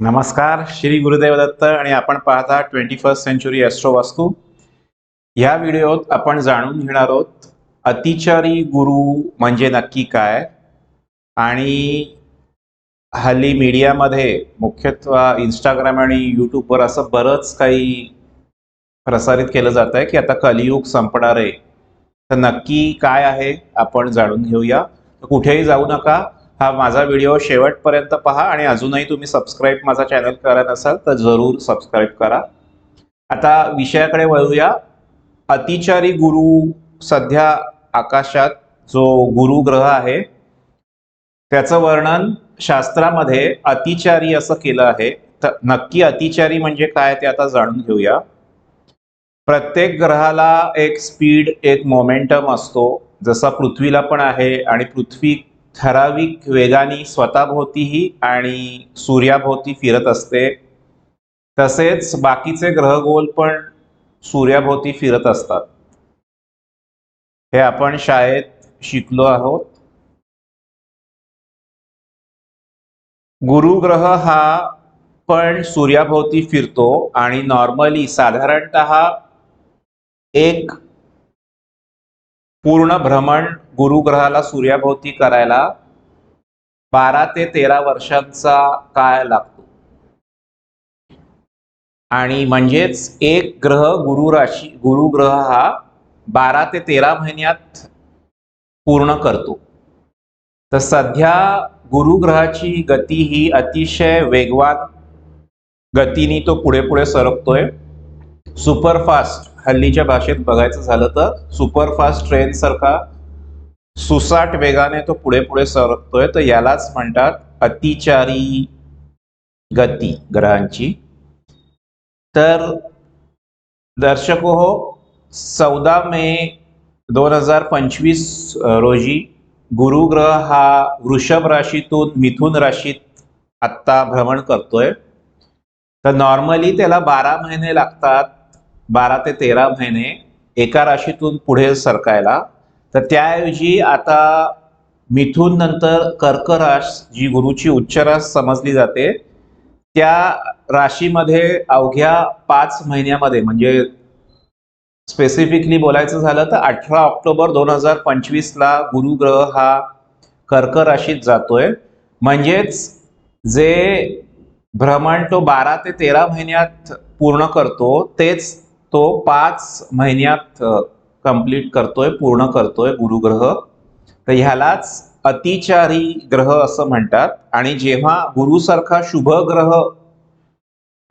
नमस्कार श्री गुरुदेव दत्त आणि आपण पाहता ट्वेंटी फर्स्ट सेंचुरी ॲस्ट्रो वास्तू ह्या व्हिडिओत आपण जाणून घेणार आहोत अतिचारी गुरु म्हणजे नक्की काय? आणि हल्ली मीडियामध्ये मुख्यत्वे इंस्टाग्राम आणि यूट्यूबवर असं बरंच काही प्रसारित केलं जात आहे की आता कलियुग संपणार आहे. तर नक्की काय आहे आपण जाणून घेऊया. तर कुठेही जाऊ नका हा माझा व्हिडिओ शेवटपर्यंत पहा आणि अजूनही तुम्ही सबस्क्राईब माझा चॅनल करा नसाल तर जरूर सबस्क्राईब करा. आता विषयाकडे वळूया. अतिचारी गुरु सध्या आकाशात जो गुरु ग्रह आहे त्याचं वर्णन शास्त्रामध्ये अतिचारी असं केलं आहे. तर नक्की अतिचारी म्हणजे काय ते आता जाणून घेऊया. प्रत्येक ग्रहाला एक स्पीड एक मोमेंटम असतो. जसा पृथ्वीला पण आहे आणि पृथ्वी ठराविक वेगाने स्वतःभोवतीही आणि सूर्याभोवती फिरत असते. तसेच बाकीचे ग्रहगोल पण सूर्याभोवती फिरत असतात. हे आपण शाळेत शिकलो आहोत. गुरुग्रह हा पण सूर्याभोवती फिरतो आणि नॉर्मली साधारणत एक पूर्ण भ्रमण गुरुग्रहाला सूर्याभोवती करायला बारा ते तेरा वर्षांचा काळ लागतो. आणि म्हणजेच एक ग्रह गुरु राशी गुरुग्रह हा बारा ते तेरा महिन्यात पूर्ण करतो. तर सध्या गुरुग्रहाची गती ही अतिशय वेगवान गतीने तो पुढे पुढे सरकतोय. सुपरफास्ट हल्लीच्या भाषेत बघायचं झालं तर सुपरफास्ट ट्रेन सारखा सुसाट वेगाने तो पुढे पुढे सरकतोय. तर यालाच म्हणतात अतिचारी गती ग्रहांची. तर दर्शक हो चौदा मे दोन हजार पंचवीस रोजी गुरुग्रह हा वृषभ राशीतून मिथुन राशीत आत्ता भ्रमण करतोय. तर नॉर्मली त्याला बारा महिने लागतात. बारा ते तेरा महिने एका राशीतून पुढे सरकायला. तर त्याऐवजी आता मिथून नंतर कर्क राश जी गुरुची उच्च राश समजली जाते त्या राशीमध्ये अवघ्या पाच महिन्यामध्ये म्हणजे स्पेसिफिकली बोलायचं झालं तर अठरा ऑक्टोबर दोन हजार पंचवीसला गुरुग्रह हा कर्क राशीत जातोय. म्हणजेच जे भ्रमण तो बारा ते तेरा महिन्यात पूर्ण करतो तेच तो पाच महिन्यात कंप्लीट करतोय पूर्ण करतोय गुरुग्रह. तर ह्यालाच अतिचारी ग्रह असं म्हणतात. आणि जेव्हा गुरुसारखा शुभ ग्रह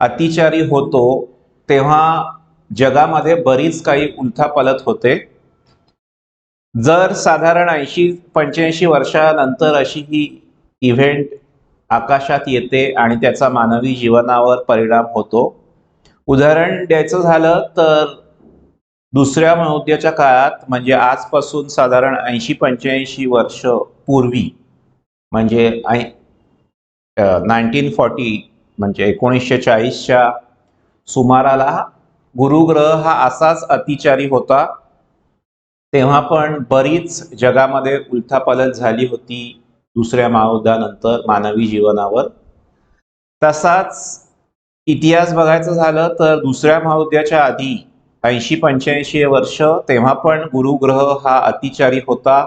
अतिचारी होतो तेव्हा जगामध्ये बरीच काही उलथापालत होते. जर साधारण ऐंशी पंच्याऐंशी वर्षानंतर अशी ही इव्हेंट आकाशात येते आणि त्याचा मानवी जीवनावर परिणाम होतो उदाहरण द्यायचं झालं तर दुसऱ्या महायुद्धाच्या काळात म्हणजे आजपासून साधारण ऐंशी पंच्याऐंशी वर्ष पूर्वी म्हणजे नाईन्टीन फॉर्टी म्हणजे एकोणीसशे चाळीसच्या सुमाराला गुरुग्रह हा असाच अतिचारी होता. तेव्हा पण बरीच जगामध्ये उलथापालथ झाली होती दुसऱ्या महायुद्धानंतर मानवी जीवनावर. तसाच इतिहास बघायचं झालं तर दुसऱ्या महायुद्धाच्या आधी ऐंशी पंच्याऐंशी वर्ष तेव्हा पण गुरुग्रह हा अतिचारी होता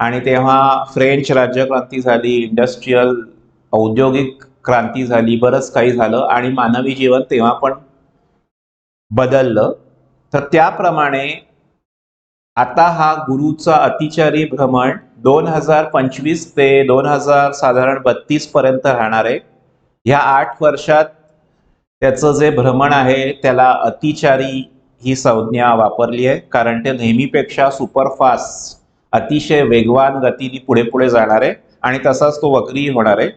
आणि तेव्हा फ्रेंच राज्यक्रांती झाली इंडस्ट्रीयल औद्योगिक क्रांती झाली बरंच काही झालं आणि मानवी जीवन तेव्हा पण बदललं. तर त्याप्रमाणे आता हा गुरुचा अतिचारी भ्रमण दोन हजार पंचवीस ते दोन हजार साधारण बत्तीस पर्यंत राहणार आहे. ह्या आठ वर्षात त्याचं जे भ्रमण आहे त्याला अतिचारी ही संज्ञा वापरली आहे. कारण ते नेहमीपेक्षा सुपरफास्ट अतिशय वेगवान गतीने पुढे पुढे जाणार आहे आणि तसाच तो वक्री होणार आहे.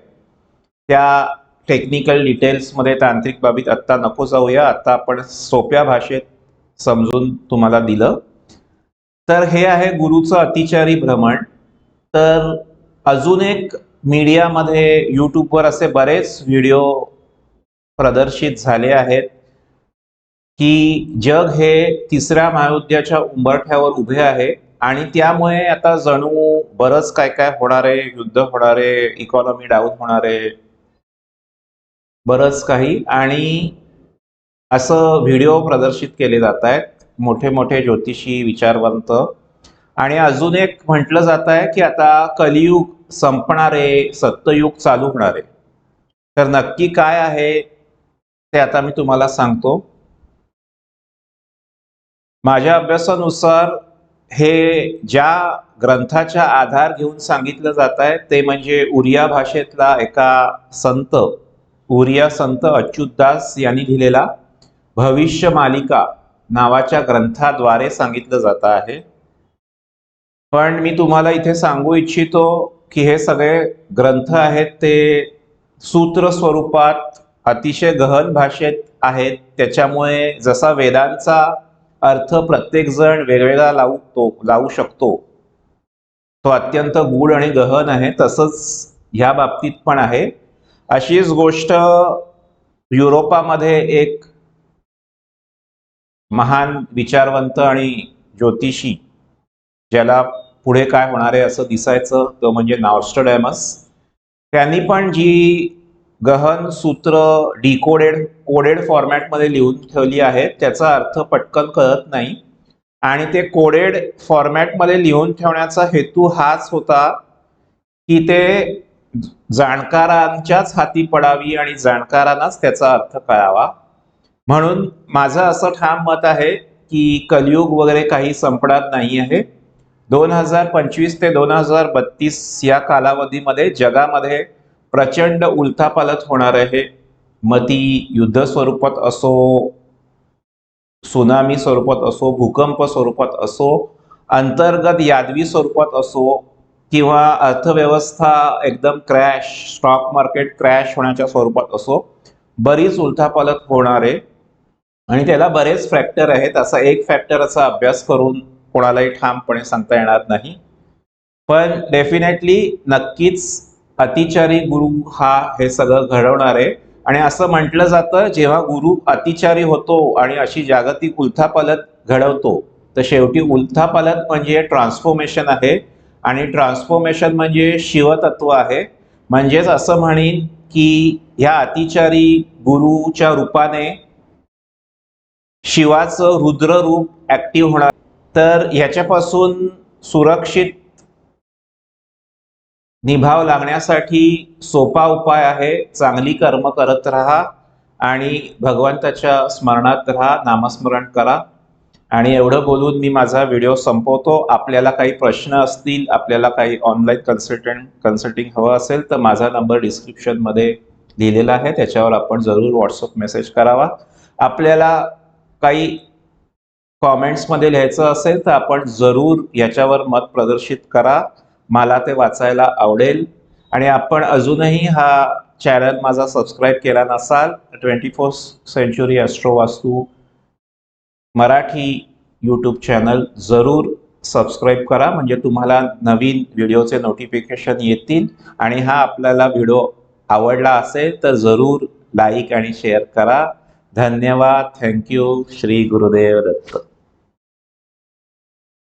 त्या टेक्निकल डिटेल्समध्ये तांत्रिक बाबीत आत्ता नको जाऊया. आत्ता आपण सोप्या भाषेत समजून तुम्हाला दिलं. तर हे आहे गुरुचं अतिचारी भ्रमण. तर अजून एक मीडियामध्ये यूट्यूबवर असे बरेच व्हिडिओ प्रदर्शित झाले आहेत की जग हे तिसऱ्या महायुद्धाच्या उंबरठ्यावर उभे आहे आणि त्यामुळे आता जणू बरंच काय काय होणारे युद्ध होणारे इकॉनॉमी डाऊन होणारे बरंच काही. आणि असं व्हिडिओ प्रदर्शित केले जात आहेत मोठे मोठे ज्योतिषी विचारवंत. आणि अजून एक म्हटलं जात आहे की आता कलियुग संपणारे सत्ययुग चालू होणारे. तर नक्की काय आहे? ते आता मी तुम्हाला सांगतो. माझ्या अभ्यासानुसार हे ज्या ग्रंथाच्या आधार घेऊन सांगितलं जात आहे ते म्हणजे उरिया भाषेतला एका संत उरिया संत अच्युतदास यांनी लिहिलेला भविष्य मालिका नावाच्या ग्रंथाद्वारे सांगितलं जात आहे. पण मी तुम्हाला इथे सांगू इच्छितो की हे सगळे ग्रंथ आहेत ते सूत्र स्वरूपात अतिशय गहन भाषेत आहेत. त्याच्यामुळे जसा वेदांचा अर्थ प्रत्येकजण वेगवेगळा लावू तो लावू शकतो. तो अत्यंत गूढ आणि गहन आहे तसंच ह्या बाबतीत पण आहे. अशीच गोष्ट युरोपामध्ये एक महान विचारवंत आणि ज्योतिषी ज्याला पुढे काय होणार आहे असं दिसायचं तो म्हणजे नॉर्स्टडॅमस त्यांनी पण जी गहन सूत्र डिकोडेड कोडेड फॉर्मॅटमध्ये लिहून ठेवली आहेत त्याचा अर्थ पटकन कळत नाही. आणि ते कोडेड फॉर्मॅटमध्ये लिहून ठेवण्याचा हेतू हाच होता की ते जाणकारांच्याच हाती पडावी आणि जाणकारांनाच त्याचा अर्थ कळावा. म्हणून माझं असं ठाम मत आहे की कलियुग वगैरे काही संपणार नाही आहे. दोन हजार पंचवीस ते दोन हजार बत्तीस या कालावधीमध्ये जगामध्ये प्रचंड उलथापालथ होणार आहे. मग ती युद्ध स्वरूपात असो सुनामी स्वरूपात असो भूकंप स्वरूपात असो अंतर्गत यादवी स्वरूपात असो किंवा अर्थव्यवस्था एकदम क्रॅश स्टॉक मार्केट क्रॅश होण्याच्या स्वरूपात असो बरीच उलथापालथ होणार आहे. आणि त्याला बरेच फॅक्टर आहेत. असा एक फॅक्टर असा अभ्यास करून कोणालाही ठामपणे सांगता येणार नाही. पण डेफिनेटली नक्कीच अतिचारी गुरु हा हे सगळं घडवणार. आहे आणि असं म्हटलं जातं जेव्हा गुरु अतिचारी होतो आणि अशी जागतिक उलथापालत घडवतो तर शेवटी उलथापालत म्हणजे ट्रान्सफॉर्मेशन आहे. आणि ट्रान्सफॉर्मेशन म्हणजे शिवतत्व आहे. म्हणजेच असं म्हणेन की ह्या अतिचारी गुरुच्या रूपाने शिवाचं रुद्र रूप ऍक्टिव्ह होणार. तर ह्याच्यापासून सुरक्षित निभाव लागण्यासाठी सोपा उपाय आहे. चांगली कर्म करत राहा आणि भगवंताच्या स्मरणात राहा नामस्मरण करा. आणि एवढं बोलून मी माझा व्हिडिओ संपवतो. आपल्याला काही प्रश्न असतील आपल्याला काही ऑनलाईन कन्सल्टंट कन्सल्टिंग हवं असेल तर माझा नंबर डिस्क्रिप्शनमध्ये लिहिलेला आहे. त्याच्यावर आपण जरूर व्हॉट्सअप मेसेज करावा. आपल्याला काही कॉमेंट्समध्ये लिहायचं असेल तर आपण जरूर याच्यावर मत प्रदर्शित करा. मला ते वाचायला आवडेल. आणि आपण अजूनही हा चॅनल माझा सबस्क्राईब केला नसाल twenty four century astro Vastu Marathi YouTube channel जरूर सबस्क्राईब करा. म्हणजे तुम्हाला नवीन व्हिडिओचे नोटिफिकेशन येतील. आणि हा आपल्याला व्हिडिओ आवडला असेल तर जरूर लाईक आणि शेअर करा. धन्यवाद. Thank you Shri Gurudev Datta.